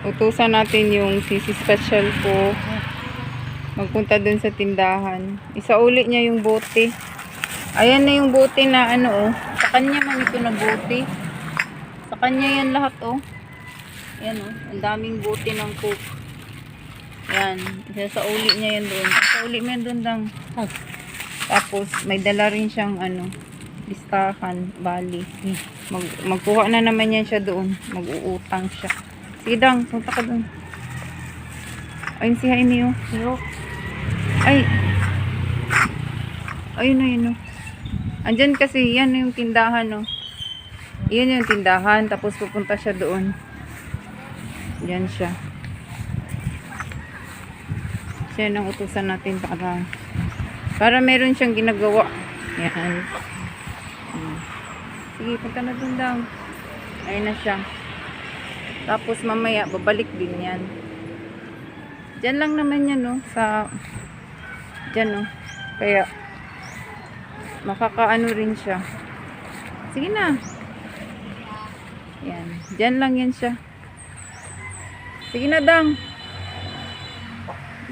utusan natin yung sisi special ko magpunta dun sa tindahan. Isauli niya yung bote. Ayan na yung bote na ano oh. Sa kanya man ito na bote. Sa kanya yan lahat oh. Ayan oh. Ang daming bote ng coke. Yan. Isauli niya yan doon. Isauli mo yan doon dang. Tapos may dala rin siyang ano listahan, bali. Mag, magkuha na naman yan siya doon. Mag-uutang siya. Sige dang, punta ka doon. Ayun si Jaime oh. Ay. Ayun na yun oh. Andyan kasi, yan yung tindahan oh. Yan yung tindahan, tapos pupunta siya doon. Yan siya. Siya ang utusan natin para para meron siyang ginagawa. Yan. Sige, punta na doon daw. Ayun na siya. Tapos mamaya, babalik din yan. Diyan lang naman yan, no? Sa, diyan, no? Kaya, makakaano rin siya. Sige na. Yan. Diyan lang yan siya. Sige na, Dang.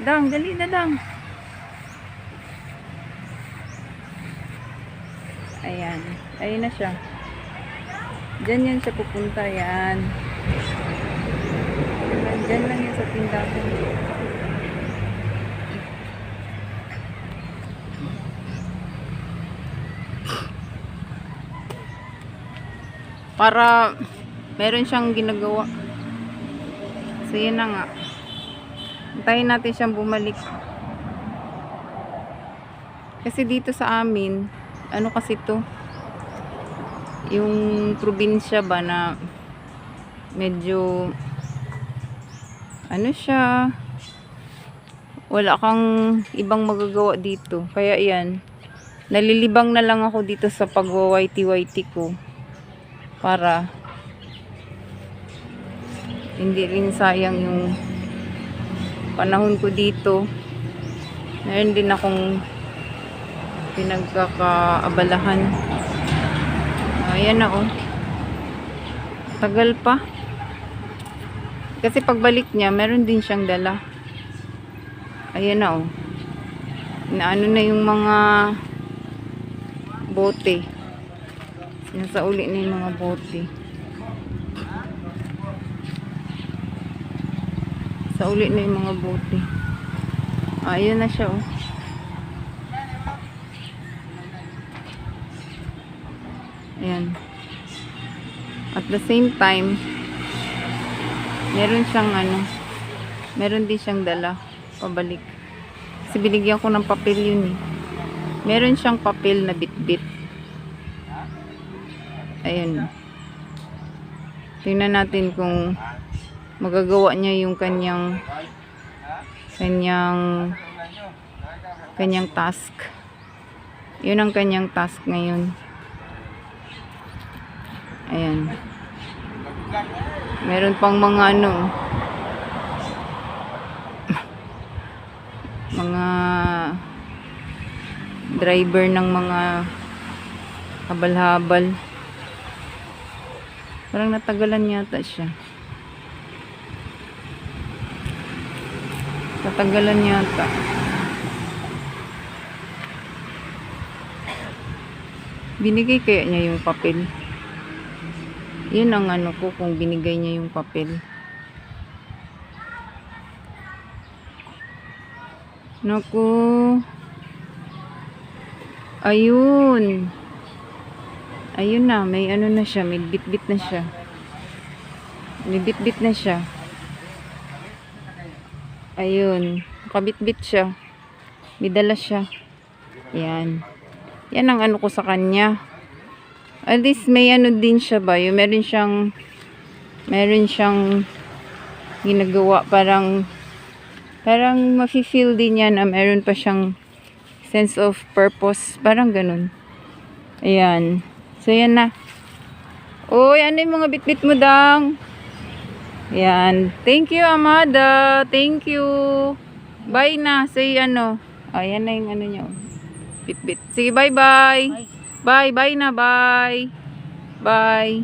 Dang, dali na, Dang. Ayan. Ayun na siya. Diyan yan siya pupunta. Yan. Diyan lang yan sa tindahan. Para meron siyang ginagawa. So, yun na nga. Antayin natin siyang bumalik. Kasi dito sa amin, ano kasi to yung probinsya ba na medyo ano siya wala kang ibang magagawa dito kaya yan nalilibang na lang ako dito sa pagwawaiti-waiti ko para hindi rin sayang yung panahon ko dito meron din akong pinagkakaabalahan. Ayan na oh. Tagal pa. Kasi pagbalik niya, meron din siyang dala. Ayan na oh. Naano na yung mga bote. Sinasauli na yung mga bote. Sauli na yung mga bote. Ayan na siya oh. Ayan. At the same time, meron siyang ano, meron din siyang dala pabalik. Kasi binigyan ko ng papel yun eh. Meron siyang papel na bit-bit. Ayan. Tingnan natin kung magagawa niya yung kanyang kanyang kanyang task. Yun ang kanyang task ngayon. Ayan. Meron pang mga ano. mga driver ng mga habal-habal. Parang natagalan yata siya. Tatagalan yata. Binigay kaya niya yung papel. Yun ang ano ko kung binigay niya yung papel. Naku. Ayun. Ayun na, may ano na siya, may bit-bit na siya. May bit-bit na siya. Ayun. Kabit-bit siya. May dala siya. Yan. Yan ang ano ko sa kanya. At least may ano din siya ba, yung meron siyang meron siyang ginagawa parang parang mafe-feel din niya na meron pa siyang sense of purpose, parang ganun. Ayan. So yan na. Oy, ano yung mga bitbit mo dang? Yan. Thank you, Amada. Thank you. Bye na. Say ano. Ayan na yung ano niya. Bitbit. Sige, bye-bye. Bye. Bye na. Bye. Bye.